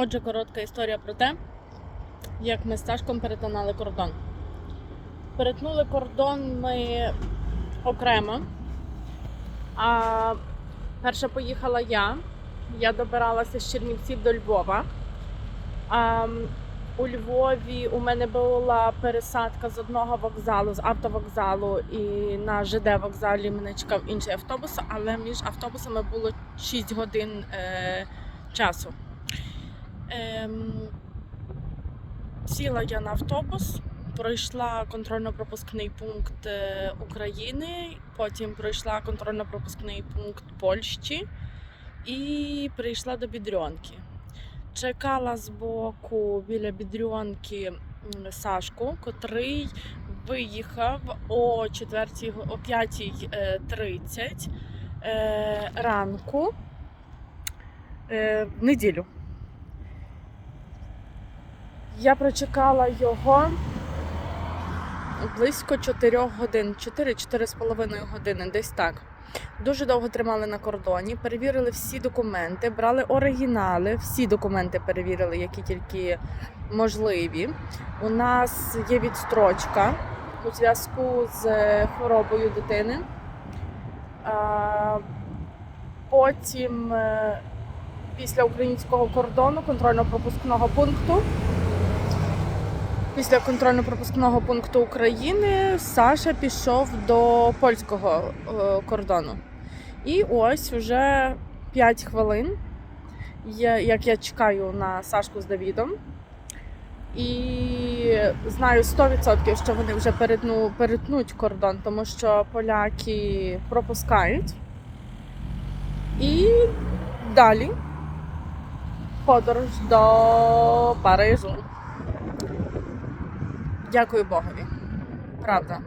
Отже, коротка історія про те, як ми з Сашком перетинали кордон. Перетнули кордон ми окремо. А перша поїхала я. Я добиралася з Чернівців до Львова. А у Львові у мене була пересадка з одного вокзалу, з автовокзалу, і на ЖД вокзалі мене чекав інший автобус, але між автобусами було 6 годин е, часу. Ем, сіла я на автобус, пройшла контрольно-пропускний пункт е, України, потім пройшла контрольно-пропускний пункт Польщі і прийшла до Бідрьонки. Чекала збоку біля Бідрьонки Сашку, котрий виїхав о 4, о 5.30 е, ранку е, в неділю. Я прочекала його близько 4 годин, 4-4,5 години, десь так. Дуже довго тримали на кордоні, перевірили всі документи, брали оригінали, всі документи перевірили, які тільки можливі. У нас є відстрочка у зв'язку з хворобою дитини. Потім е, після українського кордону контрольно-пропускного пункту. Після контрольно-пропускного пункту України Саша пішов до польського е, кордону. І ось вже 5 хвилин, як я чекаю на Сашку з Давідом. І знаю 100%, що вони вже перетну, перетнуть кордон, тому що поляки пропускають. І далі подорож до Парижу. Дякую Богові. Правда.